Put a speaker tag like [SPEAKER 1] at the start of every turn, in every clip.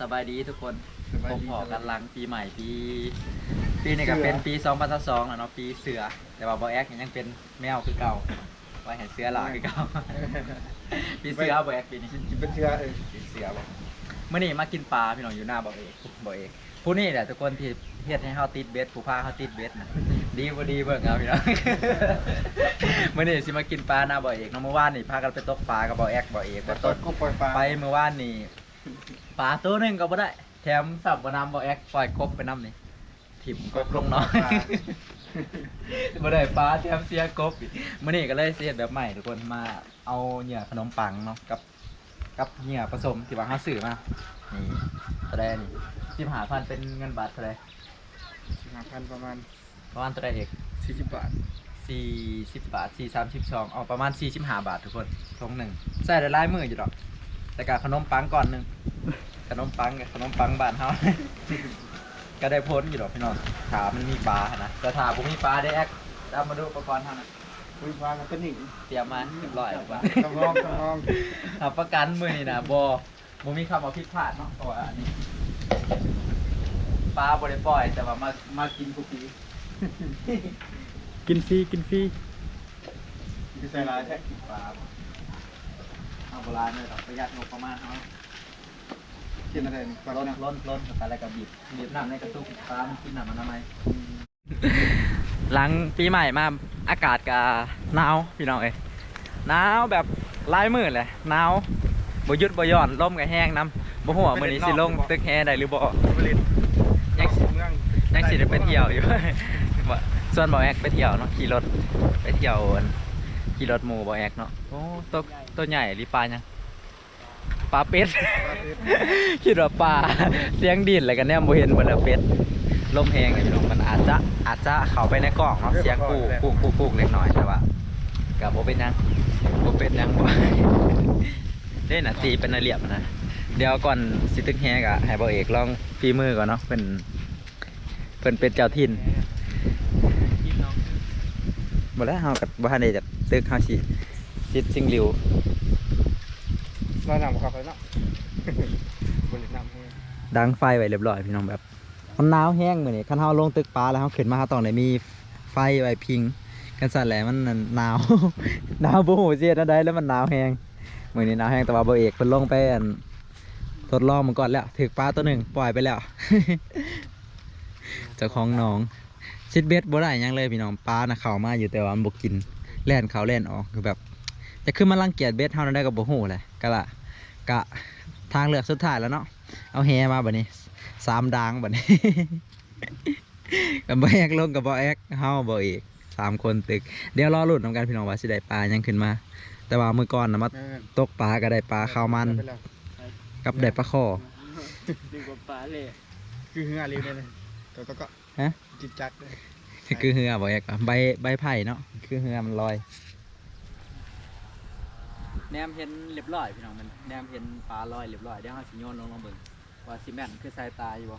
[SPEAKER 1] สบายดีทุกคน
[SPEAKER 2] สบาย
[SPEAKER 1] ผม
[SPEAKER 2] ดี
[SPEAKER 1] พอ
[SPEAKER 2] สบายดี
[SPEAKER 1] กันหลังปีใหม่ปี ปีนี้ก็เป็นปี2022แล้วเนาะปีเสือ แต่ว่าบอแอกยังเป็นแมวคือเก่าไว้ให้เสือหลาคือเก่าปีเสือบอแอกปีนี้
[SPEAKER 2] กินกินเป็นเชื้อเออ
[SPEAKER 1] ปีเสือบ่เมื่อนี้มากินปลาพี่น้องอยู่หน้าบอเอกบอเอกผู้นี่แหละทุกคนที่เฮ็ดให้เฮาติดเบ็ดผู้พาเฮาติดเบ็ดนะดีบ่ดีเบิ่งเอาพี่น้องเมื่อนี้สิมากินปลาหน้าบอเอกเนาะเมื่อวานนี่พากันไปตกปลากับบอแอกบอเอก
[SPEAKER 2] แต่
[SPEAKER 1] บ่
[SPEAKER 2] ต้
[SPEAKER 1] ต้
[SPEAKER 2] น
[SPEAKER 1] น
[SPEAKER 2] ก็ปล่อยปลา
[SPEAKER 1] ไปเมื่อวานนี่ ปลาตัวหนึงก็บ่ได้ แถมสับบ่นำบ่แอกปล่อยกบไปน้ำนี่ถิ่มกบลงเนาะบ่ได้ปลาแถมเสียกบอีกมื้อนี้ก็เลยสิเฮ็ดแบบใหม่ทุกคนมาเอาเหยื่อขนมปังเนาะกับ กับเหยื่อผสมที่ว่าเฮาซื้อมา นี่เท่าใดนี่15,000เป็นเงินบาทเท่าใด
[SPEAKER 2] ห้าพันประมาณ
[SPEAKER 1] ประมาณเท่าใดเอก
[SPEAKER 2] สี่สิบบาท
[SPEAKER 1] 40บาท4 32เอาประมาณ45บาททุกคนทงหนึ่งใส่ได้หลายมื้ออยู่ดอก แต่ก็ขนมปังก่อนหนึงขนมปังกับขนมปังบ้านเฮา ก็ได้พ้นอยู่ดอกพี่น้องถามันมีปลานะแต่ถาผมมีปลาได้แอกตามมาดูอุปกรณ์เท่านั้น
[SPEAKER 2] คุยปลากันตัวหนึ่ง
[SPEAKER 1] เตรียมมาเรียบร้อยแล้วว่า
[SPEAKER 2] ต้องลองต้องลอง
[SPEAKER 1] รับประกันมือนี่นะบบ่มีคำว่าผิดพลาดเนาะเพราะว่าอันนี้ปลาบ่ได้ปล่อย แต่ว่ามามากินทุกที
[SPEAKER 3] กินฟรีกินฟรี
[SPEAKER 2] คือใส่ลายแท้
[SPEAKER 1] ปลา เอาโบราณเลยต้องประหยัดงบประมาณเนาะ
[SPEAKER 2] กินอะไรนี่ปลา
[SPEAKER 1] ล้น
[SPEAKER 2] เนี่ย
[SPEAKER 1] ล้นล้นกับอะไรกับบีบบีบน้ำในกระตุกปลามันกินน้ำมันทำไมหลังปีใหม่มาอากาศก็หนาวพี่น้องเอ้ยหนาวแบบลายมือเลยหนาวบ่หยุดบ่หย่อนลมก็แห้งน้ำบ่หัวามื้อนี้สิลงตึกแฮได้หรือบ่
[SPEAKER 2] ผลิต
[SPEAKER 1] ยังสิ
[SPEAKER 2] เมือง
[SPEAKER 1] ยังสิได้ไปเที่ยวอยู่บ่ส่วนบ่แอกไปเที่ยวเนาะขี่รถไปเที่ยวอั่น ขี่รถหมู่บ่แอกเนาะโอ้ตัวตัวใหญ่หรือปลายังปลาเป็ด คิดว่าปลาเสียงดินอะไรกันเนี่ยบ่เห็นบ่แล้วเป็ดลมแห้งอะพี่น้องมันอาจจะอาจจะเข้าไปในกล่องเนาะเสียงปูปูปูปูเล็กน้อยแต่ว่าก็บ่เป็นหยังบ่เป็นหยังบ่เล่นน่ะตีเป็นระเบียบนะเดี๋ยวก่อนสิตึกแฮกะให้บ่เอกลองฝีมือก่อนเนาะเพิ่นเพิ่นเป็นเจ้าถิ่นบ่แล้วเฮากับบ่ทันได้จัก ตึกเฮาสิสิสิงหลิว
[SPEAKER 2] เรานำเข้าไปเนาะบริษัทนำให้
[SPEAKER 1] ดังไฟไว้เรียบร้อยพี่น้องแบบมันหนาวแห้งมื้อนี้คันเฮาลงตึกปลาแล้วเฮาขึ้นมาเฮาต้องได้มีไฟไว้พิง กันสั่นแหละมันนั่นหนาว หนาวบ่ฮู้สิเฮ็ดจั่งใดแล้วมันหนาวแฮงมื้อนี้หนาวแฮงแต่ว่าบ่เอกเพิ่นลงไปอั่นทดลองมันก่อนแล้วถึกปลาตัวหนึ่งปล่อยไปแล้วเจ้าของหนองชิดเบ็ดบ่ได้หยังเลยพี่น้องปลาน่ะเข้ามาอยู่แต่ว่ามันบ่กิน แล่นเข้าแล่นออกคือแบบจะขึ้นมารังเกียจเบ็ดเฮาได้ก็บ่ฮู้แหละก็ละกะทางเลือกสุดท้ายแล้วเนาะเอาแฮมาบัดนี้สามดางบัดนี้กับบ่แอกลงกับบ่แอกเฮาบ่เอกสามคนตึกเดี๋ยวรอลุ้นนำกันพี่น้องว่าสิได้ปลายังขึ้นมา แต่ว่ามื้อก่อนน่ะมา
[SPEAKER 2] เออ
[SPEAKER 1] ตกปลาก็ได้ปลาข้าวมัน
[SPEAKER 2] ไปแล้ว
[SPEAKER 1] กับได้ปลาข้อ
[SPEAKER 3] ดีกว่าปลาเลย
[SPEAKER 2] คือเหือรีบเลยนะตัวก็ก็
[SPEAKER 1] ฮะ
[SPEAKER 2] จิตจักเลย
[SPEAKER 1] คือเหือบ่แอกอะใบใบไผ่เนาะคือเหือมันลอย แนมเห็นเรียบร้อยพี่น้องมันแนมเห็นปลาลอยเรียบร้อยเดี๋ยวเฮาสิโยนลงลงเบิ่งว่าสิแม่นคือสายตาอยู่บ่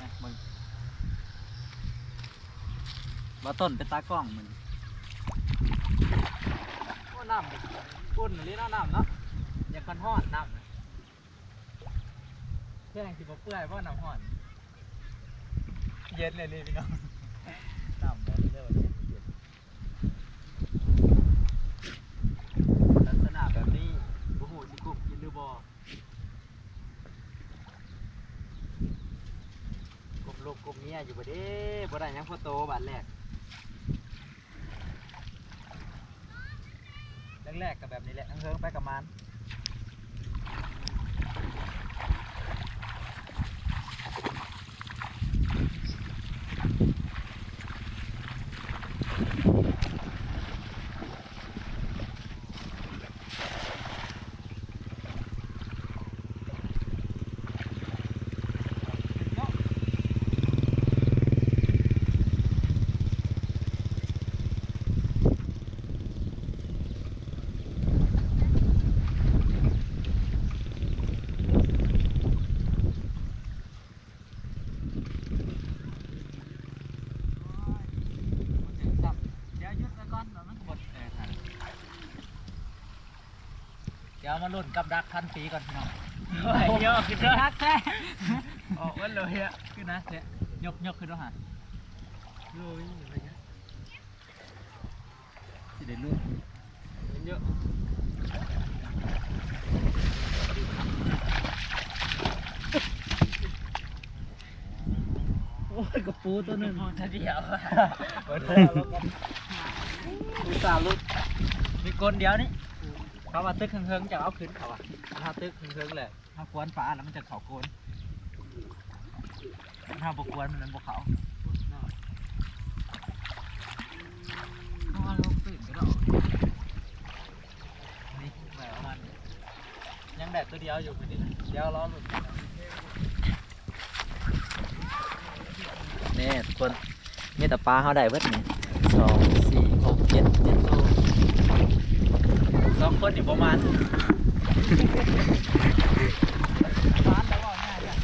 [SPEAKER 1] นะเบิ่งว่าต้นเป็นตากล้องมันโอ้น้ำอุ่นเลยเนาะน้ำเนาะอย่ากกันฮอนน้ำน่ะแค่งสิบ่เปื่อยเพราะน้ำฮ้อน เย็นเลยนี่พี่น้องน้ำบอกเลยว่าเย็นเย็นลักษณะแบบนี้โอ้โหสิกุบกินหรือบ่กบลูกกบเมียอยู่บ่เด้บ่ได้หยังพอโตบาดแรกแรกๆก็แบบนี้แหละทั้งเฮิงไปกับมัน ดี๋ยวมาลุ้นกับดักพันปีก่อนพี่น้อง
[SPEAKER 3] ไหวเยอะขึ้นด้วย
[SPEAKER 1] ดักแท้ออกวันเลยอะขึ้นนะเนี่ยยกยกขึ้นด้วยฮะ
[SPEAKER 3] โอ้ยอะไรเงี้ย
[SPEAKER 1] สิได้ลุ้น
[SPEAKER 3] เยอะ
[SPEAKER 1] โอ้ยกระปูตัวหนึง
[SPEAKER 3] ทีเดียว
[SPEAKER 1] อุตส่าห์ลุ้นมีกลเดียวนี่ เขามาตึกเฮิงๆจะเอาขึ้นเขาอะถ้าตึกเฮิงๆเลยถ้ากวนฟ้าแล้วมันจะเขาโกนถ้าบกวนมันนั้นบกเขาเอาลงตื่นก็ได้นี่แหววมันยังแดดตัวเดียวอยู่คนนี้เดี๋ยวรอหลุดนี่คนมีแต่ปลาเขาได้เบิดนี่สองสี่หกเจ็ดเจ็ดตัว สองคนอยู่ประมาณประมาณแล้วว่าง่ายจ้ะ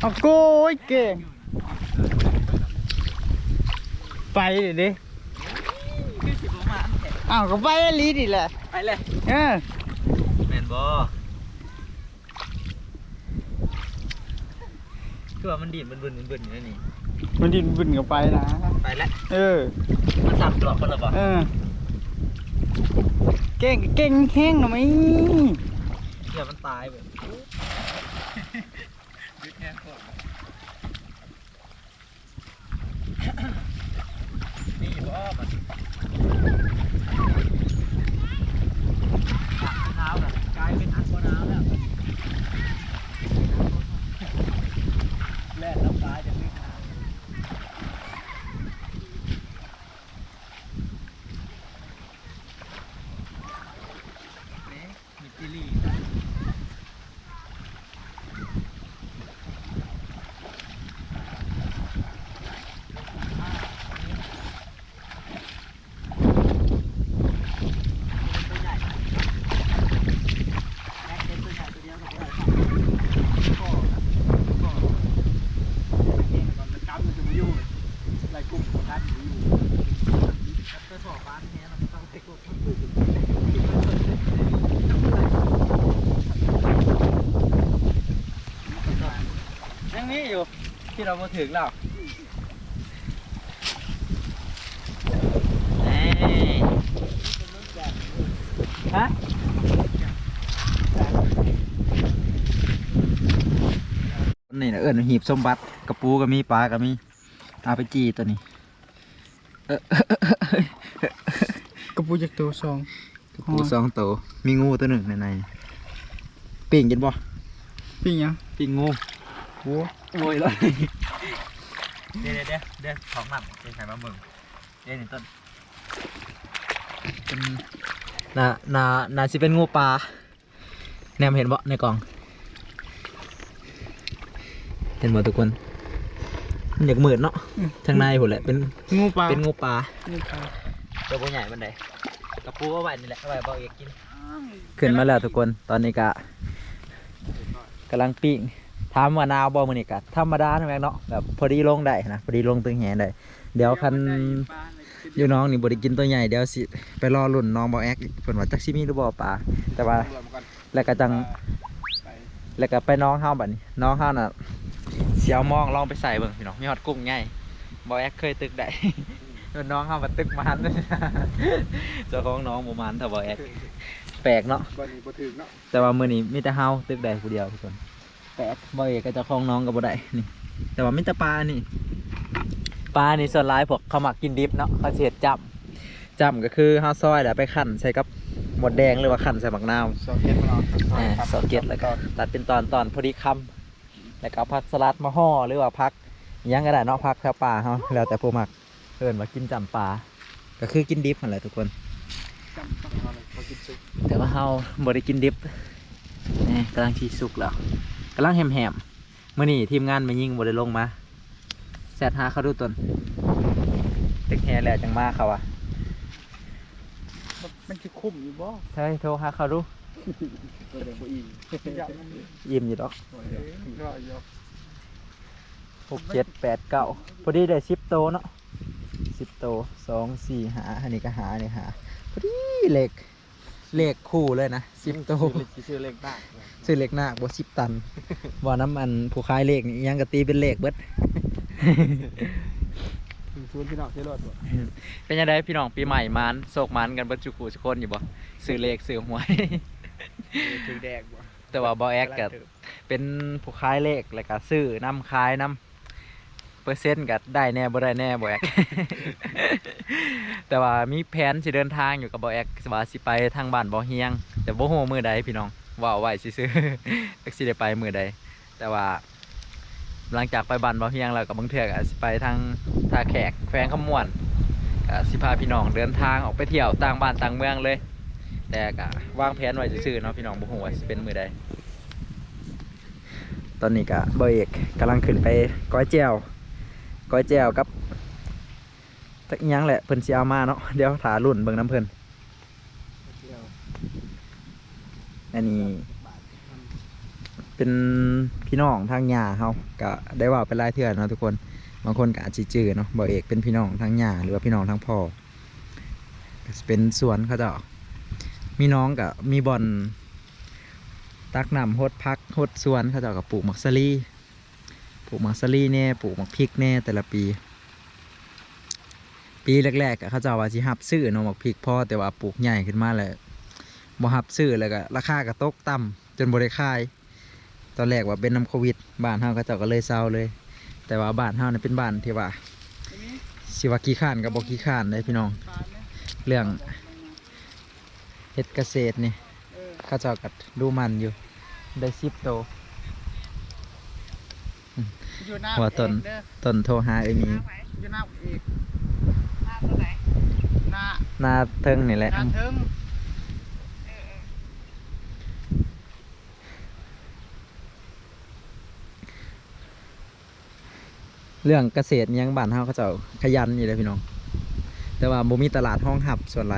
[SPEAKER 2] เอาโก้ยเก่ง ไปดิดิ
[SPEAKER 1] คือสิประมาณแค่
[SPEAKER 2] อ้าวก็ไปอลีดิแหละ
[SPEAKER 1] ไปเลย
[SPEAKER 2] เออ
[SPEAKER 1] แมนบ คือว่ามันดีดมันบึนมันบึนอยู่นั่นนี่
[SPEAKER 2] มันดินบึนกับไปนะ
[SPEAKER 1] ไปแล้ว
[SPEAKER 2] เออ
[SPEAKER 1] มันสับกรอบคนละบ่
[SPEAKER 2] เออ เก่งเก่งแห้งหน่อยไหม
[SPEAKER 1] เดี๋ยวมันตายแบบยึดแน่นก่อนนี่อยู่อ้อมมันหนาวแบบกลายเป็นอันบ่หนาวแล้วแล่นน้ำตาจะวิ่งน้ำนี่มีจิลี่ ยังมีอยู่ที่ เรามาถึงแล้วฮะนี่นะเอิญหีบสมบัติกระปูก็มีปลาก็มีเอาไปจีตัวนี้เออก
[SPEAKER 2] ระปูจากตัวสอง
[SPEAKER 1] กระปูสองตัวมีงูตัวหนึ่งในในปิ่งกินบ่
[SPEAKER 2] ปีหยัง
[SPEAKER 1] ปิ่งงู
[SPEAKER 2] โอ้
[SPEAKER 1] โอ้ยเลยเดี๋ยวเดี๋ยวเดี๋ยวของหนักเป็นไข่มาเมืองเดี๋ยวนี่ต้นเป็นนานานาสิเป็นงูปลาแนมเห็นบ่ในกล่อง เห็นหมดทุกคนมันอยากมืดเนาะทางในหุ่นแหละเป็น
[SPEAKER 2] งูปลา
[SPEAKER 1] เป็นงูปลา
[SPEAKER 2] งูปลา
[SPEAKER 1] ตัวใหญ่มันไดกระปูก็ไหวนี่แหละไหวเบาเอกกิน ขึ้นมาแล้วทุกคนตอนนี้กะกำลังปิ้ง ถามว่านาวบ่มื้อนี้กะธรรมดาใช่ไหมเนาะแบบพอดีลงได้นะพอดีลงตึงแหได้เดี๋ยวคันอยู่น้องนี่บ่ได้กินตัวใหญ่เดี๋ยวสิไปรอรุ่นน้องบ่แอกอีกเพิ่นว่าจักสิมีหรือบ่ปลาแต่ว่าแล้วก็จังแล้วก็ไปน้องเฮาบัดนี้น้องเฮาน่ะเสียวมองลองไปใส่เบิ่งพี่น้องมีฮอดกุ้งใหญ่บ่แอกเคยตึกได้ส่วนน้องเฮามาตึกมันเจ้าของน้องบ่มันถ้าบ่แอกแปลกเนาะ
[SPEAKER 2] บ่นี่บ่ถึงเนาะ
[SPEAKER 1] แต่ว่ามื้อนี้มีแต่เฮาตึกได้ผู้เดียวทุกคน แปลกบ่เอกกับเจ้าของน้องก็บ่ได้นี่ แต่ว่ามีแต่ปลานี่ปลานี่ส่วนหลายพวกเขามักกินดิบเนาะเขาสิเฮ็ดจ้ำจ้ำก็คือเฮาซอยแล้วไปคั่นใส่กับหมดแดงหรือว่าคั่นใส่บักนาว
[SPEAKER 2] สองเก็ดมาเนาะ
[SPEAKER 1] อ่าสองเกล็ดแล้วก็ตัดเป็นตอนตอนพอดีคำแล้วก็เอาผักสลัดมาห่อหรือว่าผักอิหยังก็ได้เนาะผักแถวป่าเฮาแล้วแต่ผู้มักเอิ้นว่ากินจำปลาก็คือกินดิบนั่นแหละทุกคน
[SPEAKER 2] จำต้องเอาเลยพอกินสุก
[SPEAKER 1] แต่ว่าเฮาบ่ได้กินดิบนี่กำลังที่สุกแล้ว กำลังแหมๆมื้อนี้ทีมงานมายิงบ่ได้ลงมาแซดหาเขาดูตนตึกแฮแล้วจังมาเขาอะ
[SPEAKER 2] มันจะคุ้มอยู่บ่
[SPEAKER 1] ใช่โทรหาเขาดู
[SPEAKER 2] ตัวเดียวบ่อิ่มยับมัน
[SPEAKER 1] ยิ้มอยู่ดอก
[SPEAKER 2] ก็ยก
[SPEAKER 1] หกเจ็ดแปดเก้าพอดีได้สิบโตเนาะสิบโตสองสี่หาอันนี้ก็หาอันนี้หาพอดีเลข เลขคู่เลยนะสิบโต
[SPEAKER 2] ชื่อเล็กบ้าง
[SPEAKER 1] ซื้อเลขหน้าบ่สิบตันว่าน้ำมันผู้ขายเลขนี่อิหยังกะตีเป็นเลขเบิด
[SPEAKER 2] ชวนพี่น้องที่รถบ่
[SPEAKER 1] เป็นยังไงพี่น้องปีใหม่มานโศกมันกันเบิดจุกูทุกคนอยู่บ่ซื้อเลขซื้อหวย
[SPEAKER 2] ถือแดกบ่
[SPEAKER 1] แต่ว่าบอแอกกับเป็นผู้ขายเลขแล้วก็ซื้อน้ำขายน้ำเปอร์เซ็นต์ก็ได้แน่บ่ได้แน่บอแอก แต่ว่ามีแผนสิเดินทางอยู่กับบอแอกว่าสิไปทางบ้านบ่อเฮียง แต่บ่ฮู้มื้อใดพี่น้องว่าเอาไว้ซื่อๆจักสิได้ไปมือใด แต่ว่า หลังจากไปบ้านบ่อเฮียงแล้วก็บบางเทื่อก็สิไปทางท่าแขกแขวงขมวนก็สิพาพี่น้องเดินทางออกไปเที่ยวต่างบ้านต่างเมืองเลย แต่ก็วางแผนไว้ซื่อๆเนาะพี่น้องบ่ฮู้ว่าสิเป็นมือใด ตอนนี้ก็บอเอกกำลังขึ้นไปก้อยแจวก้อยแจวกับ ตักยังแหละเพิ่นสิเอามาเนาะเดี๋ยวถารุ่นเบิ่งน้ำเพิ่นอันนี้ เป็นพี่น้องทางหญ้าเฮาก็ได้ว่าเป็นรายเทื่อเนาะทุกคนบางคนก็อาจสิจื้อเนาะเบอร์เอกเป็นพี่น้องทางหญ้าหรือว่าพี่น้องทางพ่อก็สิเป็นสวนเขาเจ้ามีน้องกับมีบอลตักน้ำหดพักหดสวนเขาเจ้ากับปลูกมักซารีปลูกมักซารีแน่ปลูกมักพริกแน่แต่ละปี ปีแรกๆก็เขาเจ้าว่าสิหับซื้อเนาะมักพริกพอแต่ว่าปลูกใหญ่ขึ้นมาเลยบ่หับซื้อแล้วก็ราคาก็ตกต่ำจนบ่ได้ขาย ตอนแรกว่าเป็นน้ำโควิด บ้านเฮาเขาเจ้าก็เลยเซาเลย แต่ว่าบ้านเฮานี่เป็นบ้านที่ว่าสิว่าขี้ข้านกับบ่ขี้ข้านเลยพี่น้อง เรื่องเฮ็ดเกษตรนี่เข้าเจ้ากัดดูมันอยู่ ได้สิบโต
[SPEAKER 2] อยู่หน้า
[SPEAKER 1] หัวต้น
[SPEAKER 2] เด้อ
[SPEAKER 1] ต้นโทรหาเอมี
[SPEAKER 2] อยู่หน้าเอก หน้า
[SPEAKER 1] หน้าเทิงนี่แหละ
[SPEAKER 2] หน้าเทิง
[SPEAKER 1] เรื่องเกษตรอิหยังบ้านเฮาเขาเจ้าขยันอยู่เลยพี่น้อง แต่ว่าบ่มีตลาดห้องหับส่วนไร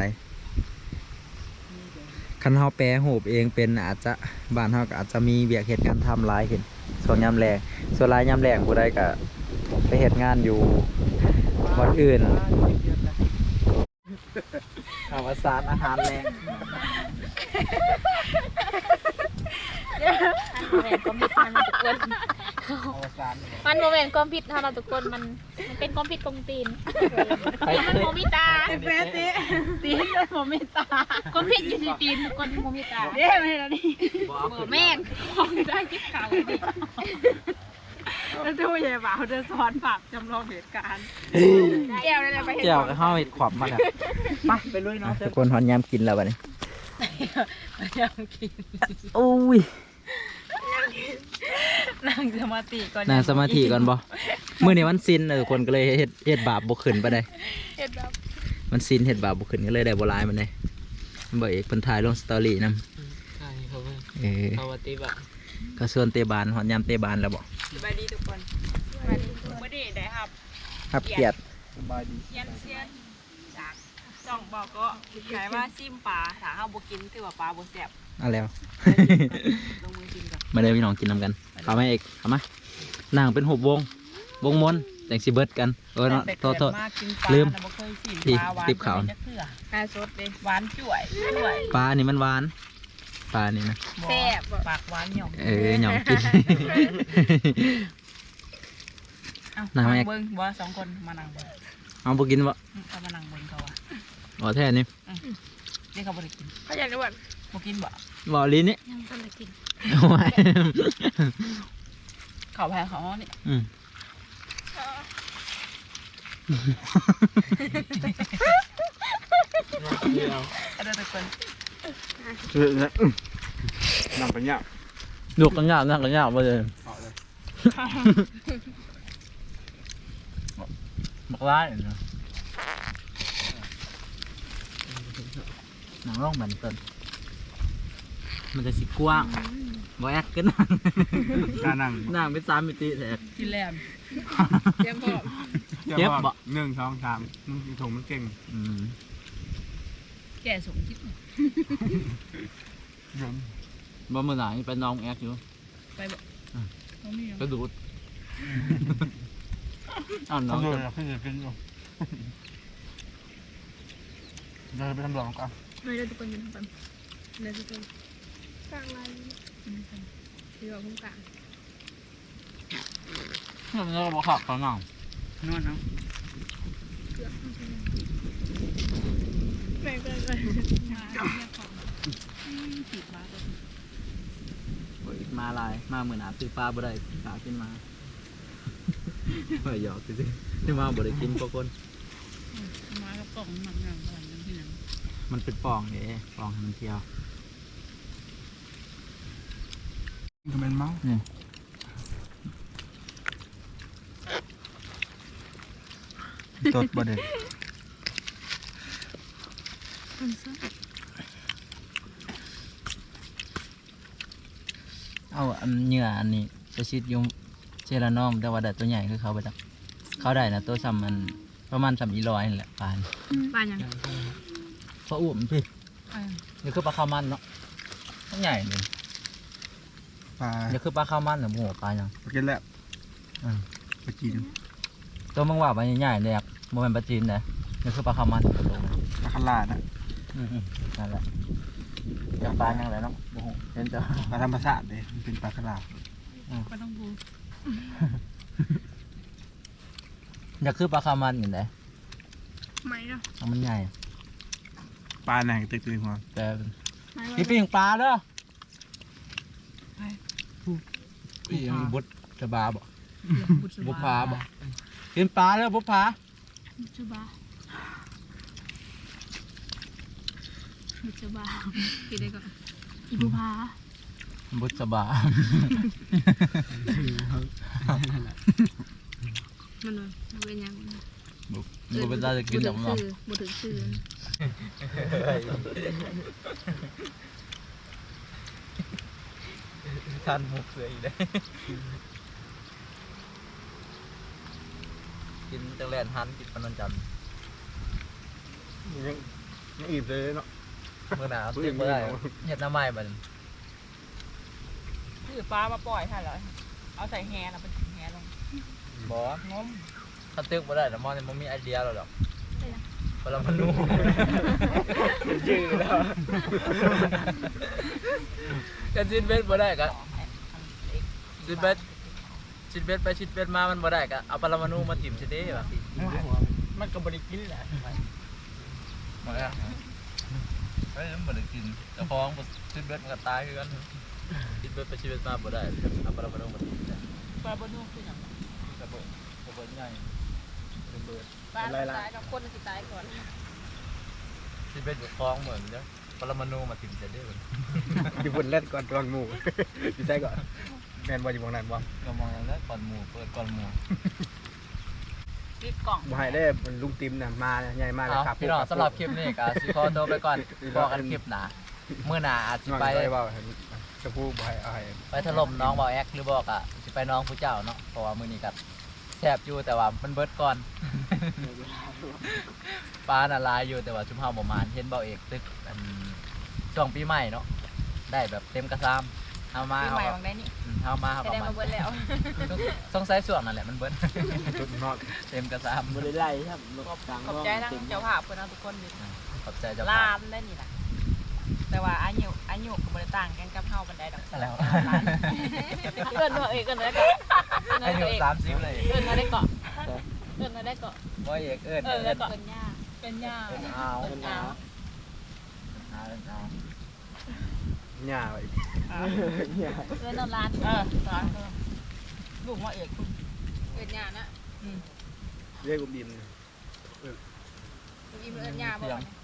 [SPEAKER 1] คันเฮาแปรรูปเองเป็นอาจจะบ้านเฮาก็อาจจะมีเวียกเหตุการณ์ทำหลายขึ้นส่วนยามแรงส่วนหลายยามแรงบ่ได้ก็ไปเฮ็ดงานอยู่ วัดอื่นอวสานอาหารแรง
[SPEAKER 4] มันโมเมนต์ความผิดมันทุกคน
[SPEAKER 2] อวสาน
[SPEAKER 4] มันโมเมนต์ความผิดของเราทุกคนมันมันเป็นความผิดกองตีนมันโมมิตา
[SPEAKER 5] เฟติตีนโมเมตา
[SPEAKER 4] ความผิดอยู่ที่ตีนทุกคนโมมิตา
[SPEAKER 5] เด้ไม่ได้นี่
[SPEAKER 1] บ่เอา
[SPEAKER 4] โม
[SPEAKER 1] ขึ้น
[SPEAKER 4] แม่นของได้คิดเขาดิ
[SPEAKER 5] แล้วตัวใหญ่บ่าวเดินสอนปรับจำลองเหตุการณ์แก้วนั่นแหละไปเห็น
[SPEAKER 1] เจ้าก็เฮาเฮ็ดขวบมาแล้ว
[SPEAKER 5] ไปไปลุยเนาะ
[SPEAKER 1] ทุกคนหอนยามกินแล้วบัดนี้
[SPEAKER 5] ยังกิน
[SPEAKER 1] โอ้ย
[SPEAKER 5] นั่งสมาธิก่อน
[SPEAKER 1] นั่งสมาธิก่อนบ่มื้อนี้วันศีลน่ะทุกคนก็เลยเฮ็ดเฮ็ดบาปบ่ขึ้นปานใด
[SPEAKER 4] เห็นแบบ
[SPEAKER 1] มันศีลเฮ็ดบาปบ่ขึ้นก็เลยได้บ่หลายมันได้บ่เอกเพิ่นถ่ายลงสตอรี่นำ
[SPEAKER 3] ใช่เขาว่า
[SPEAKER 1] เออ
[SPEAKER 3] เขาว่าติบะ
[SPEAKER 1] ก็ส่วนเตบานหอนยามเตบานแล้วบ่
[SPEAKER 5] สบายดีทุกคนไม่ได้ได้ครับ
[SPEAKER 1] ครับเกียรติ
[SPEAKER 2] สบายดี
[SPEAKER 5] เซียนเซียนจากจ้องบอกก็ขายว่าซิมปลาถ้าเฮาบ่กินถือว่าปลาบ่แซ่บ
[SPEAKER 1] เอาแล้ว
[SPEAKER 5] ลงมือกินก่อน
[SPEAKER 1] มาเลยพี่น้องกินนำกันเข้ามาเอกเข้ามานั่งเป็นหุบวงวงมนต์จังสิเบิดกันเออเนาะโทษโทษ
[SPEAKER 5] มากินปลา
[SPEAKER 1] ลืม
[SPEAKER 5] น่ะบ่เคยกิน
[SPEAKER 1] ที่
[SPEAKER 5] ปลาหวาน
[SPEAKER 1] ติบขาว
[SPEAKER 5] จะเกลือ
[SPEAKER 4] อาสดเลย
[SPEAKER 5] หวานจ่วยจ่วย
[SPEAKER 1] ปลานี่มันหวาน ปลานี่นะ
[SPEAKER 4] แซ่บ
[SPEAKER 5] ปากหวานหย่อม
[SPEAKER 1] เออหยองกิน
[SPEAKER 5] เอ้า
[SPEAKER 1] นั่งไหม
[SPEAKER 5] เบิ่งบ่สองคนมานั่งเบิ่ง
[SPEAKER 1] เอาบ่กินบ่
[SPEAKER 5] อืมเขามานั่งเบิ่งเขาว่า
[SPEAKER 1] บ่แท้นี่
[SPEAKER 5] นี่เขาบ่ได้กิน
[SPEAKER 4] เขาอยากรู้ว่า
[SPEAKER 5] บ่กินบ่
[SPEAKER 1] บ่ลิ้นนี่
[SPEAKER 4] ยังต้องกิน
[SPEAKER 1] โอ้ย
[SPEAKER 5] เขาแพ้เขานี่
[SPEAKER 1] อืม
[SPEAKER 5] เอาเด้อทุกคน
[SPEAKER 2] นั่งไปเนี่ย
[SPEAKER 1] ลูกกันยากนั่งกันยากบ่เลย
[SPEAKER 2] เอาเลย
[SPEAKER 1] บักร้ายเนาะหนังร่องเหมือนกันมันจะสิกว้างบ่แอกขึ้นนั่ง
[SPEAKER 2] การนั่ง
[SPEAKER 1] นั่งเป็นสามมิติแท้
[SPEAKER 5] กินแลม
[SPEAKER 4] เตรียมพร้อม
[SPEAKER 1] เจ็บบ่
[SPEAKER 2] หนึ่งสองสามมึงถุงมันเก่ง
[SPEAKER 1] อืม
[SPEAKER 5] แก่สมคิด
[SPEAKER 1] บ่มื้อหน้านี่ไปน้องแอกอยู่
[SPEAKER 5] ไปบ่
[SPEAKER 1] อืม
[SPEAKER 5] บ่มีหยัง
[SPEAKER 1] กระดูดอ้าวน้อง
[SPEAKER 2] ทำ
[SPEAKER 1] จะ
[SPEAKER 2] เลยขึ้นขึ้นอยู่เราไปทำหลองก่อน
[SPEAKER 5] ไม่ได้ทุกคนยืนทำกันเลยทุกคนกลางลายที่ว่าพุ่งกลาง
[SPEAKER 1] เราบอกขับเขาหน่อง
[SPEAKER 2] นวดเนาะ
[SPEAKER 5] แม่ก็เลยมาเนี่ยของผิดมาตัว
[SPEAKER 1] โอ้ยมาลายมาเหมือนอาซื้อปลาบ่ได้ปลาขึ้นมาเฮ้ยหยอกสิที่มาบ่ได้กินพวกคน
[SPEAKER 5] มากับกล่องหนักหนักหนักที่ไหน
[SPEAKER 1] มันเป็นฟองเด้ฟองให้มันเที่ยว
[SPEAKER 2] ก็เป็นเมาส์ตดบ่เด็ด
[SPEAKER 1] เอาอันเหยื่ออันนี้ไปชิดอยุงเชลานอมแต่ว่าได้ตัวใหญ่คือเขาไปจับเขาได้นะตัวซ้ำมันประมาณซ้ำอีร้อยนี่แหละปลาน
[SPEAKER 5] ปลายัง
[SPEAKER 1] เพราะอ้วมพี่นี่คือปลาข้าวมันเนาะตัวใหญ่เลย
[SPEAKER 2] ปลา
[SPEAKER 1] นี่คือปลาข้าวมันหรือหมูปลายัง
[SPEAKER 2] ปลาเก็ตแล้ว
[SPEAKER 1] อืม
[SPEAKER 2] ปลาจีน
[SPEAKER 1] ตัวมึงว่าปลาใหญ่ๆเลยอะโมเป็นปลาจีนเลยนี่คือปลาข้าวมันตัวโตนะ
[SPEAKER 2] ปลาคาลาดอะ
[SPEAKER 1] อืมๆ นั่นแหละจับปลายังไงเนาะโอ้โหเห็นจ้ะ
[SPEAKER 2] ปลาธรรมชาติเลยมันเป็นปลาคาลาด
[SPEAKER 5] ก็ต้องบู
[SPEAKER 1] อยากคือปลาข้าวมันอย่างไร
[SPEAKER 5] ไม่เนาะ
[SPEAKER 1] มันใหญ่
[SPEAKER 2] ปลาไหนตึกตึกหัว
[SPEAKER 1] แต่
[SPEAKER 5] ไม่
[SPEAKER 1] พี่ปิ้งปลาเด้อพี่ยังมีบดจะบาบ่บุพาบ่กินปลาเด้อบุพา
[SPEAKER 5] บุบา บุษบากินได้ก่อนอีบุพา
[SPEAKER 1] บุษบา
[SPEAKER 5] มันเป็นยัง
[SPEAKER 1] บุบุเป็นตาจะกินหรอกเน
[SPEAKER 5] บุถึงชื่อ
[SPEAKER 1] ท่านมุกเสืออีกได้กินจังแลนหันกินปนันจัน
[SPEAKER 2] ยังยังอิ่มเลยเนาะ
[SPEAKER 1] มื่อหนาวตึกเมื่อไรเห็ดหน้าไม้บัดน
[SPEAKER 5] ถือปลามาปล่อยค่ะเหรอเอาใส่แฮนะเป็นแฮลง
[SPEAKER 1] บอกว่างมถ้าตึกเมื่อไรแต่มอนี่มันมีไอเดียแล้วดอกปรมาณู
[SPEAKER 2] ยืดแล้ว
[SPEAKER 1] กันชิดเบ็ดบ่ได้กะชิดเบ็ดชิดเบ็ดไปชิดเบ็ดมามันบ่ได้กะเอาปรมาณูมาจิ้มชิเด้ป่ะ
[SPEAKER 3] มันก็บริกินแหละ
[SPEAKER 1] มาแล้วเฮ้ยมันบ่ได้กินเจ้าของบ่ชิดเบ็ดมันก็ตายคือกันชิดเบ็ดไปชิดเบ็ดมาบ่ได้เอาปรมาณูมาจิ้มได้
[SPEAKER 5] ปลาบนนุ่งคืออย่าง
[SPEAKER 1] ระเบิดระเบิดใหญ่ระเบิด
[SPEAKER 5] ปลาตายกับคนจะตายก่อน
[SPEAKER 1] ชิดเบ็ดอยู่คลองเหมือนเด้อปรมาณูมาจิ้มชิเด้มัน
[SPEAKER 2] อยู่บนเล่นก่อนก่อนหมูดีใจก่อนแมนบอลอยู่บนนั้นบ่
[SPEAKER 1] ก็มองอย่างนั้นก่อนหมู่เปิดก่อนหมู่
[SPEAKER 5] รีบกล่อง
[SPEAKER 2] บ่ให้ได้มันลุงติมน่ะมาเนี่ยใหญ่มากเลย
[SPEAKER 1] เอา
[SPEAKER 2] ครับ
[SPEAKER 1] พี่น้องสำหรับคลิปนี้ก็สิขอตัวไปก่อนบอกกันคลิปหน้ามื้อหน้าอาจสิ
[SPEAKER 2] ไป
[SPEAKER 1] ไป
[SPEAKER 2] ไปว่าจะพูดบ่ให้เอาให้
[SPEAKER 1] ไปถล่มน้องบอแอกหรือบอกอะสิไปน้องผู้เจ้าเนาะเพราะว่ามือนี้กัแซบอยู่แต่ว่ามันเบิดก่อนปลาน่ะหลายอยู่แต่ว่าชุมเฮาบ่มานเห็นเบาเอกตึกอันช่วงปีใหม่เนาะได้แบบเต็มกระซาม เอามา
[SPEAKER 5] ปี
[SPEAKER 1] เอา
[SPEAKER 5] ใหม่ของได้นี่
[SPEAKER 1] อืมเอามาเอา
[SPEAKER 5] แสดง
[SPEAKER 1] มา
[SPEAKER 5] มาเบิ้ลแล้ว
[SPEAKER 1] สงสัยส่วนนั่นแหละมันเบิด
[SPEAKER 2] จุดนอก
[SPEAKER 1] เต็มกระซาม
[SPEAKER 3] บริไลครับรถ
[SPEAKER 5] ขอบ
[SPEAKER 3] กลาง
[SPEAKER 5] ขอบใจทั้งเจ้าภาพเพื่อนทุกคนอยู่
[SPEAKER 1] ขอบใจเจ้า
[SPEAKER 5] ลา
[SPEAKER 1] ภาพ
[SPEAKER 5] นได้นี่นะแต่ว่าอายุอายุกับบริต่างกันกับเฮาบันไดดอก
[SPEAKER 1] แล้ว
[SPEAKER 4] เกินมาเอกเกินมาได้เกาะเกินมา
[SPEAKER 1] อายุ
[SPEAKER 4] เอก
[SPEAKER 1] สามสิบเลย
[SPEAKER 4] เกินมาได้เกาะเกินมาได้เกาะ
[SPEAKER 1] บอเอกเอิ้น
[SPEAKER 4] เออ
[SPEAKER 1] เอิ้
[SPEAKER 4] แล้ว
[SPEAKER 1] น
[SPEAKER 4] เกาะเป็นยาเป็นยา
[SPEAKER 1] เอิ้นเอา
[SPEAKER 3] เป็นหนาว
[SPEAKER 1] เอาเอิ้นเอา
[SPEAKER 2] หญ้าไว้
[SPEAKER 4] เกินนอนร้าน
[SPEAKER 5] เออสอนลูกมาเอกคุณ
[SPEAKER 4] เกินยานะ
[SPEAKER 2] เรียกอุ้มดิม
[SPEAKER 4] มีเกินยาบ่
[SPEAKER 1] เสียง
[SPEAKER 4] เนี่ย